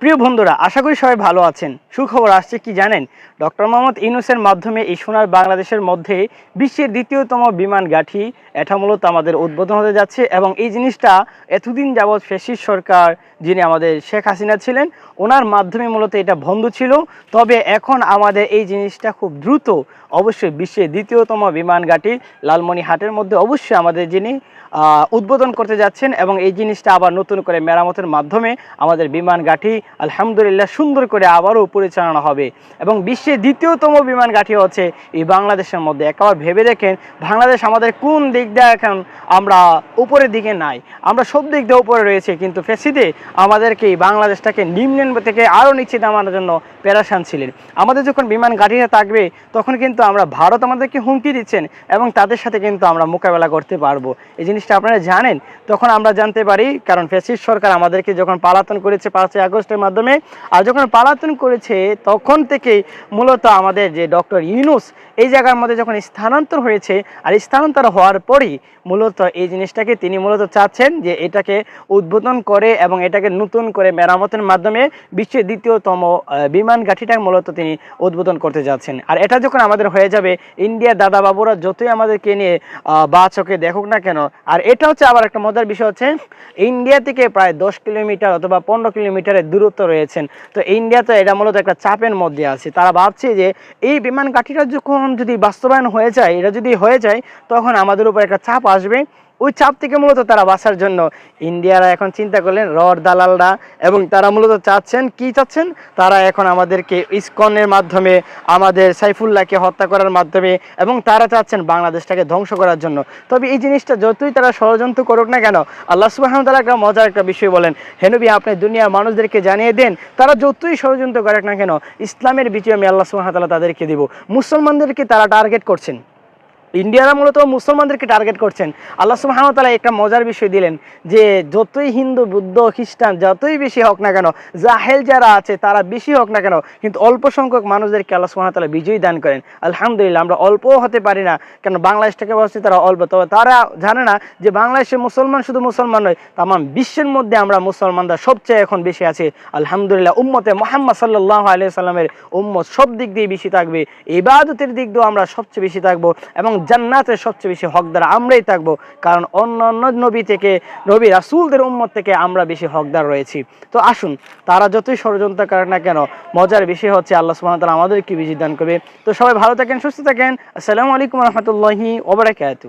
প্রিয় বন্ধুরা, আশা করি সবাই ভালো আছেন। সুখবর আসছে কি জানেন? ডক্টর মোহাম্মদ ইউনুসের মাধ্যমে এই সোনার বাংলাদেশের মধ্যে বিশ্বের দ্বিতীয়তম বিমান গাঠি এটা মূলত আমাদের উদ্বোধন হতে যাচ্ছে এবং এই জিনিসটা এতদিন যাবৎ ফেসিস সরকার, যিনি আমাদের শেখ হাসিনা ছিলেন, ওনার মাধ্যমে মূলত এটা বন্ধ ছিল। তবে এখন আমাদের এই জিনিসটা খুব দ্রুত অবশ্যই বিশ্বের দ্বিতীয়তম বিমান ঘাঁটি লালমনিহাটের মধ্যে অবশ্যই আমাদের যিনি উদ্বোধন করতে যাচ্ছেন এবং এই জিনিসটা আবার নতুন করে মেরামতের মাধ্যমে আমাদের বিমান ঘাঁটি আলহামদুলিল্লাহ সুন্দর করে আবারও পরিচালনা হবে। এবং বিশ্বের দ্বিতীয়তম বিমান ঘাঁটি হচ্ছে এই বাংলাদেশের মধ্যে। একবার ভেবে দেখেন, বাংলাদেশ আমাদের কোন দিক দিয়ে এখন আমরা উপরের দিকে নাই। আমরা সব দিক দিয়ে উপরে রয়েছে, কিন্তু ফেসিতে আমাদেরকে এই বাংলাদেশটাকে নিম্ন থেকে আরও নিচে নামানোর জন্য প্যারাসান ছিলেন। আমাদের যখন বিমান ঘাঁটিতে থাকবে, তখন কিন্তু আমরা ভারত আমাদেরকে হুমকি দিচ্ছেন এবং তাদের সাথে কিন্তু আমরা মোকাবেলা করতে পারব। এই জিনিসটা আপনারা জানেন। তখন আমরা জানতে পারি, কারণ ফেসিস সরকার আমাদেরকে যখন পালাতন করেছে পাঁচই আগস্টের মাধ্যমে, আর যখন পালাতন করেছে, তখন থেকেই মূলত আমাদের যে ডক্টর ইউনুস এই জায়গার মধ্যে যখন স্থানান্তর হয়েছে, আর স্থানান্তর হওয়ার পরই মূলত এই জিনিসটাকে তিনি মূলত চাচ্ছেন যে এটাকে উদ্বোধন করে এবং এটাকে নতুন করে মেরামতের মাধ্যমে বিশ্বের দ্বিতীয়তম বিমান ঘাঁটিটা মূলত তিনি উদ্বোধন করতে যাচ্ছেন। আর এটা যখন আমাদের হয়ে যাবে। ইন্ডিয়ার দাদা বাবুরা যতই আমাদেরকে নিয়ে বা চোখে দেখুক না কেন, আর এটা হচ্ছে আবার একটা মজার বিষয় হচ্ছে, ইন্ডিয়া থেকে প্রায় দশ কিলোমিটার অথবা পনেরো কিলোমিটারের দূরত্ব রয়েছেন। তো ইন্ডিয়া তো এটা মূলত একটা চাপের মধ্যে আছে। তারা ভাবছে যে, এই বিমান কাঠিটা যখন যদি বাস্তবায়ন হয়ে যায়, এটা যদি হয়ে যায়, তখন আমাদের উপর একটা চাপ আসবে। ওই চাপ থেকে মূলত তারা বাঁচার জন্য। ইন্ডিয়ারা এখন চিন্তা করলেন রড দালালরা, এবং তারা মূলত চাচ্ছেন, কি চাচ্ছেন? তারা এখন আমাদেরকে ইসকনের মাধ্যমে, আমাদের সাইফুল্লাহকে হত্যা করার মাধ্যমে, এবং তারা চাচ্ছেন বাংলাদেশটাকে ধ্বংস করার জন্য। তবে এই জিনিসটা যতই তারা ষড়যন্ত্র করুক না কেন, আল্লাহ সুবাহ তারা একটা মজার একটা বিষয় বলেন। হেনবি আপনি দুনিয়ার মানুষদেরকে জানিয়ে দেন, তারা যতই ষড়যন্ত্র করুক না কেন, ইসলামের বিজয় আমি আল্লাহ সুবাহ তালা তাদেরকে দিব। মুসলমানদেরকে তারা টার্গেট করছেন। ইন্ডিয়ারা মূলত মুসলমানদেরকে টার্গেট করছেন। আল্লাহ সুবাহতালা একটা মজার বিষয় দিলেন যে, যতই হিন্দু, বুদ্ধ, খ্রিস্টান যতই বেশি হোক না কেন, জাহেল যারা আছে তারা বেশি হোক না কেন, কিন্তু অল্প সংখ্যক মানুষদেরকে আল্লাহ সুবাহতালা বিজয়ী দান করেন। আলহামদুলিল্লাহ, আমরা অল্পও হতে পারি না, কেন বাংলাদেশটাকে বলছি তারা অল্প। তবে তারা জানে না যে বাংলাদেশে মুসলমান শুধু মুসলমান নয় তাম বিশ্বের মধ্যে আমরা মুসলমানরা সবচেয়ে এখন বেশি আছি। আলহামদুলিল্লাহ, উম্মতে মোহাম্মদ সাল্লাহ আলিয়া সাল্লামের উম্মত সব দিক দিয়ে বেশি থাকবে। ইবাদতের দিক দিয়েও আমরা সবচেয়ে বেশি থাকব এবং জান্নাতের সবচেয়ে বেশি হকদার আমরাই থাকব। কারণ অন্য অন্য নবী থেকে, নবী রাসুলদের উম্মত থেকে আমরা বেশি হকদার রয়েছি। তো আসুন, তারা যতই ষড়যন্ত্র করে না কেন, মজার বিষয় হচ্ছে আল্লাহ সুহামতাল আমাদেরকে বিজয় দান করবে। তো সবাই ভালো থাকেন, সুস্থ থাকেন। আসসালামু আলাইকুম রহমতুল্লাহি ওবরাকাতু